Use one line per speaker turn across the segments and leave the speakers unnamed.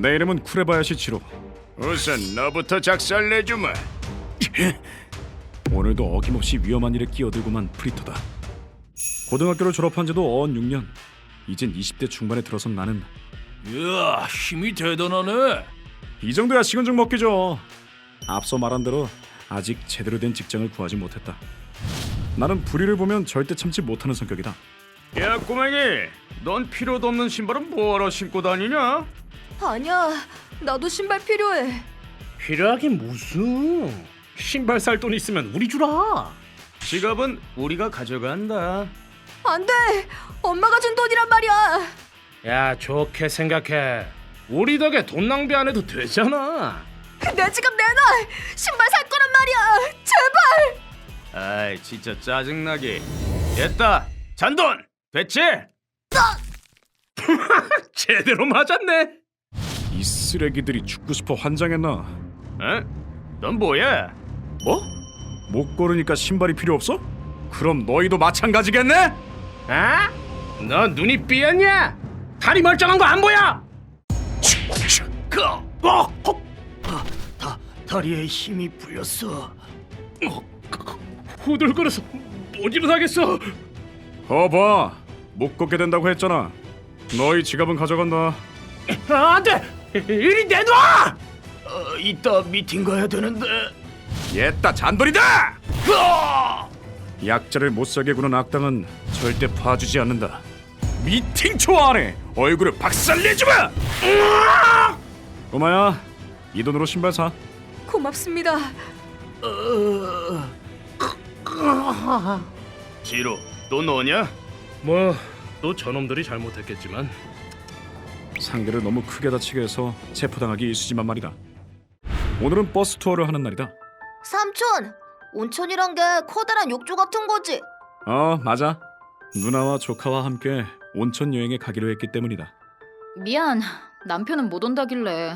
내 이름은 쿠레바야시 지로.
우선 너부터 작살 내주마.
오늘도 어김없이 위험한 일에 끼어들고만 프리터다. 고등학교를 졸업한 지도 어언 6년. 이젠 20대 중반에 들어선 나는
이야 힘이 대단하네
이 정도야 식은 죽 먹기죠. 앞서 말한 대로 아직 제대로 된 직장을 구하지 못했다. 나는 불의를 보면 절대 참지 못하는 성격이다.
야 꼬맹이, 넌 필요도 없는 신발은 뭐하러 신고 다니냐?
아니야, 나도 신발 필요해.
필요하긴 무슨 신발 살 돈 있으면 우리 주라
지갑은 우리가 가져간다.
안 돼! 엄마가 준 돈이란 말이야!
야 좋게 생각해 우리 덕에 돈 낭비 안 해도 되잖아
내 지갑 내놔! 신발 살 거란 말이야! 제발!
아이 진짜 짜증나게. 됐다. 잔돈 됐지?
제대로 맞았네
이 쓰레기들이 죽고 싶어 환장했나?
어? 넌 뭐야?
뭐? 못 고르니까 신발이 필요 없어? 그럼 너희도 마찬가지겠네?
아? 너 눈이 삐었냐? 다리 멀쩡한 거 안 보여?
그, 어, 어, 다, 다, 다리에 힘이 풀렸어.
후들거려서 못 일어나겠어
거봐, 못 걷게 된다고 했잖아. 너희 지갑은 가져간다.
아, 안 돼 이리 내놔
어, 이따 미팅 가야 되는데.
옛다 잔돌이다! 약자를 못 살게 구는 악당은 절대 봐주지 않는다. 미팅 초안에 얼굴을 박살내주마! 꼬마야, 이 돈으로 신발 사.
고맙습니다.
지로 또 너냐?
뭐 또 저놈들이 잘못했겠지만
상대를 너무 크게 다치게 해서 체포당하기 일쑤지만 말이다. 오늘은 버스 투어를 하는 날이다.
삼촌! 온천이란 게 커다란 욕조 같은 거지?
어, 맞아. 누나와 조카와 함께 온천 여행에 가기로 했기 때문이다.
미안. 남편은 못 온다길래.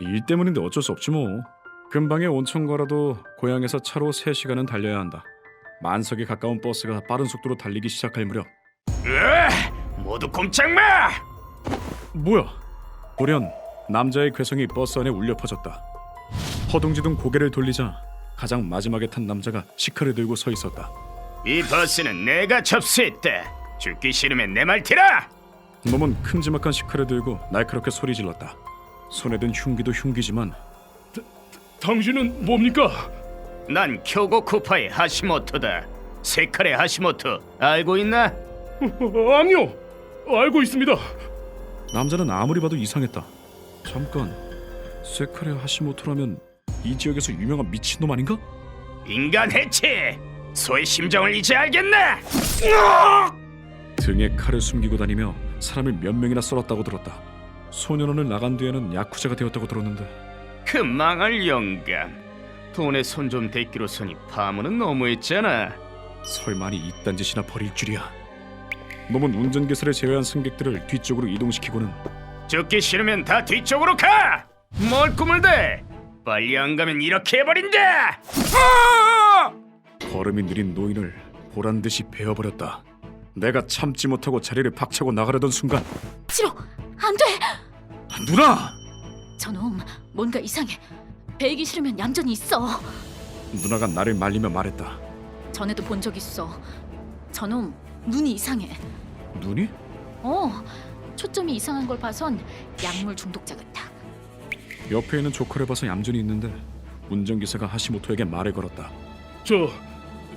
일 때문인데 어쩔 수 없지 뭐. 근방에 온천 가라도 고향에서 차로 3시간은 달려야 한다. 만석에 가까운 버스가 빠른 속도로 달리기 시작할 무렵
으, 모두 꼼짝 마!
뭐야? 돌연 남자의 괴성이 버스 안에 울려 퍼졌다. 허둥지둥 고개를 돌리자 가장 마지막에 탄 남자가 시카를 들고 서 있었다.
이 버스는 내가 접수했다. 죽기 싫으면 내 말 들어.
놈은 큼지막한 시카를 들고 날카롭게 소리 질렀다. 손에 든 흉기도 흉기지만
당신은 뭡니까?
난 쿄고 쿠파의 하시모토다. 세칼의 하시모토 알고 있나?
어, 아니요 알고 있습니다
남자는 아무리 봐도 이상했다. 잠깐, 세카레 하시모토라면 이 지역에서 유명한 미친놈 아닌가?
인간 해체. 소의 심정을 이제 알겠나?
등에 칼을 숨기고 다니며 사람을 몇 명이나 썰었다고 들었다. 소년원을 나간 뒤에는 야쿠자가 되었다고 들었는데
그 망할 영감. 돈에 손좀 대기로서니 파문은 너무했잖아.
설마니 이딴 짓이나 벌일 줄이야. 놈은 운전기사를 제외한 승객들을 뒤쪽으로 이동시키고는
죽기 싫으면 다 뒤쪽으로 가. 뭘 꿈을 대? 빨리 안 가면 이렇게 해버린다. 아!
걸음이 느린 노인을 보란 듯이 베어버렸다. 내가 참지 못하고 자리를 박차고 나가려던 순간
싫어. 안 돼.
누나!
저놈 뭔가 이상해. 배이기 싫으면 얌전히 있어.
누나가 나를 말리며 말했다.
전에도 본 적 있어. 저놈 눈이 이상해.
눈이?
어. 초점이 이상한 걸 봐선 약물 중독자 같아.
옆에 있는 조커를 봐서 얌전히 있는데 운전기사가 하시모토에게 말을 걸었다.
저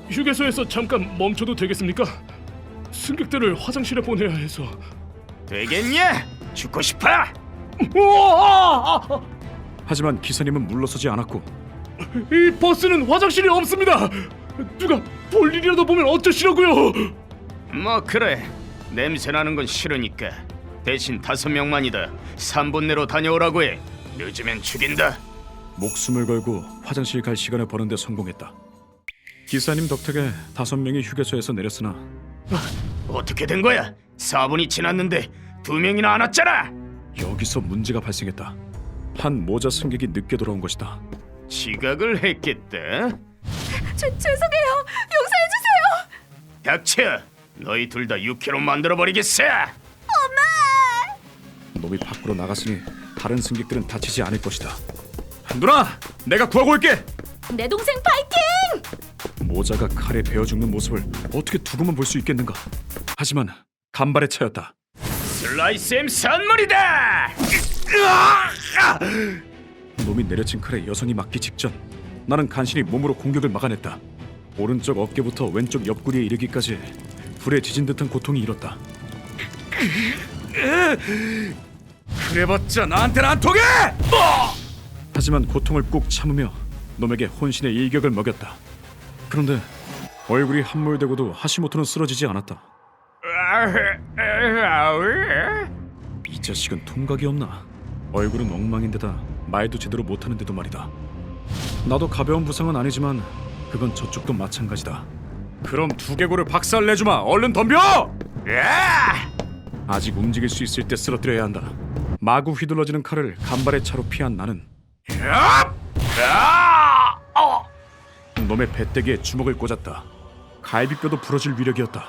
휴게소에서 잠깐 멈춰도 되겠습니까? 승객들을 화장실에 보내야 해서
되겠냐? 죽고 싶어?
우와!
하지만 기사님은 물러서지 않았고
이 버스는 화장실이 없습니다. 누가 볼 일이라도 보면 어쩌시려고요?
뭐 그래. 냄새 나는 건 싫으니까 대신 다섯 명만이다. 3분 내로 다녀오라고 해. 늦으면 죽인다.
목숨을 걸고 화장실 갈 시간을 버는데 성공했다. 기사님 덕택에 다섯 명이 휴게소에서 내렸으나
어떻게 된 거야? 4분이 지났는데 두 명이나 안 왔잖아.
여기서 문제가 발생했다. 한 모자 승객이 늦게 돌아온 것이다.
지각을 했겠다.
죄, 죄송해요! 용서해 주세요!
닥쳐. 너희 둘다 6kg 만들어 버리겠어.
놈이 밖으로 나갔으니 다른 승객들은 다치지 않을 것이다. 누나, 내가 구하고 올게.
내 동생 파이팅!
모자가 칼에 베어 죽는 모습을 어떻게 두고만 볼 수 있겠는가? 하지만 간발의 차였다.
슬라이스 M 선물이다.
놈이 내려친 칼에 여선이 맞기 직전 나는 간신히 몸으로 공격을 막아냈다. 오른쪽 어깨부터 왼쪽 옆구리에 이르기까지 불에 지진 듯한 고통이 일었다. 그래봤자 나한테는 안 통해! 하지만 고통을 꾹 참으며 놈에게 혼신의 일격을 먹였다. 그런데 얼굴이 함몰되고도 하시모토는 쓰러지지 않았다. 이 자식은 통각이 없나? 얼굴은 엉망인데다 말도 제대로 못하는데도 말이다. 나도 가벼운 부상은 아니지만 그건 저쪽도 마찬가지다. 그럼 두개골을 박살 내주마. 얼른 덤벼! 아직 움직일 수 있을 때 쓰러뜨려야 한다. 마구 휘둘러지는 칼을 간발의 차로 피한 나는 놈의 배때기에 주먹을 꽂았다. 갈비뼈도 부러질 위력이었다.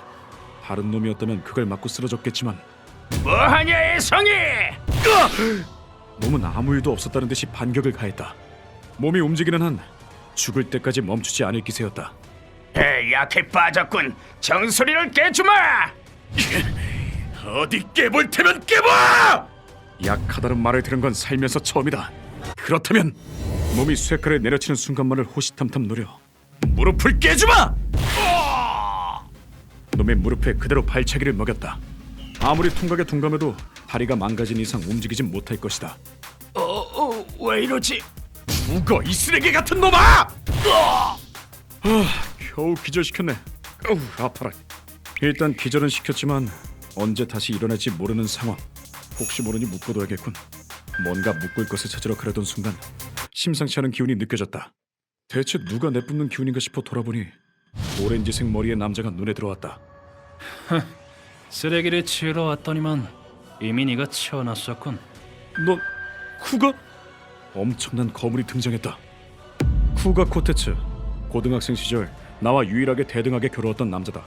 다른 놈이었다면 그걸 맞고 쓰러졌겠지만
뭐하냐 애성이?
몸은 아무 일도 없었다는 듯이 반격을 가했다. 몸이 움직이는 한 죽을 때까지 멈추지 않을 기세였다.
에 약해 빠졌군. 정수리를 깨주마.
어디 깨볼 테면 깨봐! 약하다는 말을 들은 건 살면서 처음이다. 그렇다면 몸이 쇠칼을 내려치는 순간만을 호시탐탐 노려 무릎을 깨주마! 놈의 무릎에 그대로 발차기를 먹였다. 아무리 통각에 둔감해도 다리가 망가진 이상 움직이진 못할 것이다.
어, 어, 왜 이러지?
죽어 이 쓰레기 같은 놈아! 아, 겨우 기절시켰네. 어우 아파라. 일단 기절은 시켰지만 언제 다시 일어날지 모르는 상황. 혹시 모르니 묶어둬야겠군. 뭔가 묶을 것을 찾으러 가려던 순간 심상치 않은 기운이 느껴졌다. 대체 누가 내뿜는 기운인가 싶어 돌아보니 오렌지색 머리의 남자가 눈에 들어왔다.
쓰레기를 치우러 왔더니만 이미 네가 치워놨었군.
너 쿠가? 엄청난 거물이 등장했다. 쿠가 코테츠 고등학생 시절 나와 유일하게 대등하게 겨루었던 남자다.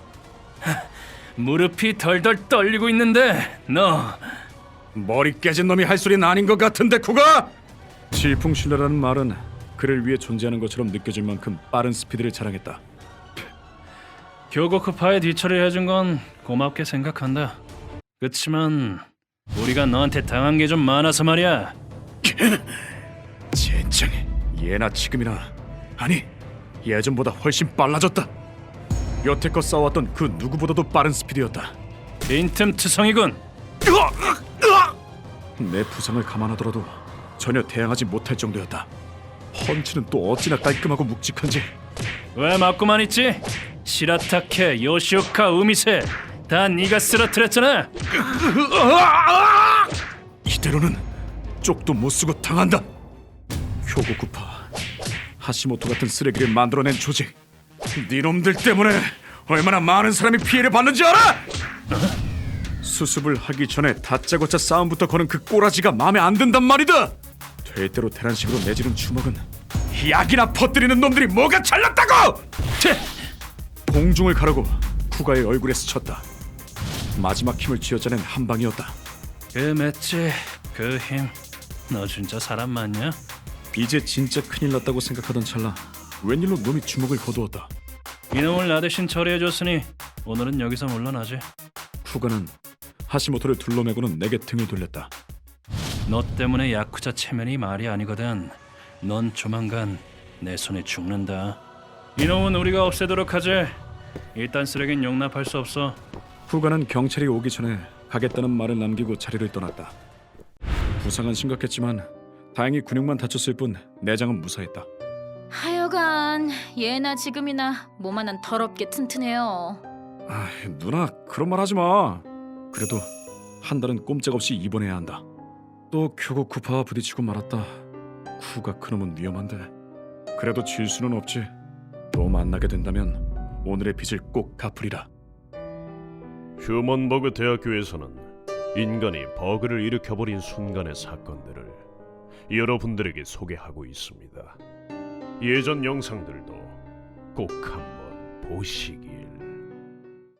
무릎이 덜덜 떨리고 있는데 너
머리 깨진 놈이 할 소리는 아닌 것 같은데 쿠가? 질풍신뢰라는 말은 그를 위해 존재하는 것처럼 느껴질 만큼 빠른 스피드를 자랑했다.
교고크파에 뒤처리 해준 건 고맙게 생각한다. 그치만 우리가 너한테 당한 게 좀 많아서 말이야.
젠장 예나 지금이나 아니 예전보다 훨씬 빨라졌다. 여태껏 싸웠던 그 누구보다도 빠른 스피드였다.
빈틈투성이군.
내 부상을 감안하더라도 전혀 대항하지 못할 정도였다. 펀치는 또 어찌나 깔끔하고 묵직한지
왜 맞고만 있지? 시라타케, 요시오카, 우미세 다 네가 쓰러뜨렸잖아.
이대로는 쪽도 못 쓰고 당한다. 효고구파 하시모토 같은 쓰레기를 만들어낸 조직. 니놈들 때문에 얼마나 많은 사람이 피해를 받는지 알아? 수습을 하기 전에 다짜고짜 싸움부터 거는 그 꼬라지가 마음에 안 든단 말이다. 될 대로 대란식으로 내지른 주먹은 약이나 퍼뜨리는 놈들이 뭐가 잘났다고! 채! 공중을 가르고 쿠가의 얼굴에 스쳤다. 마지막 힘을 쥐어짜낸 한 방이었다.
그 맷지, 그 힘. 너 진짜 사람 맞냐?
이제 진짜 큰일 났다고 생각하던 찰나 웬일로 놈이 주먹을 거두었다.
이놈을 나 대신 처리해줬으니 오늘은 여기서 물러나지.
쿠가는 하시모토를 둘러매고는 내게 등을 돌렸다.
너 때문에 야쿠자 체면이 말이 아니거든. 넌 조만간 내 손에 죽는다. 이놈은 우리가 없애도록 하지. 일단 쓰레긴 용납할 수 없어.
쿠가는 경찰이 오기 전에 가겠다는 말을 남기고 자리를 떠났다. 부상은 심각했지만 다행히 근육만 다쳤을 뿐 내장은 무사했다.
하여간 예나 지금이나 몸 하나는 더럽게 튼튼해요.
아, 누나 그런 말 하지 마. 그래도 한 달은 꼼짝없이 입원해야 한다. 또 교고 쿠파와 부딪히고 말았다. 쿠가 그놈은 위험한데. 그래도 질 수는 없지. 또 만나게 된다면 오늘의 빚을 꼭 갚으리라.
휴먼버그 대학교에서는 인간이 버그를 일으켜버린 순간의 사건들을 여러분들에게 소개하고 있습니다. 예전 영상들도 꼭 한번 보시길.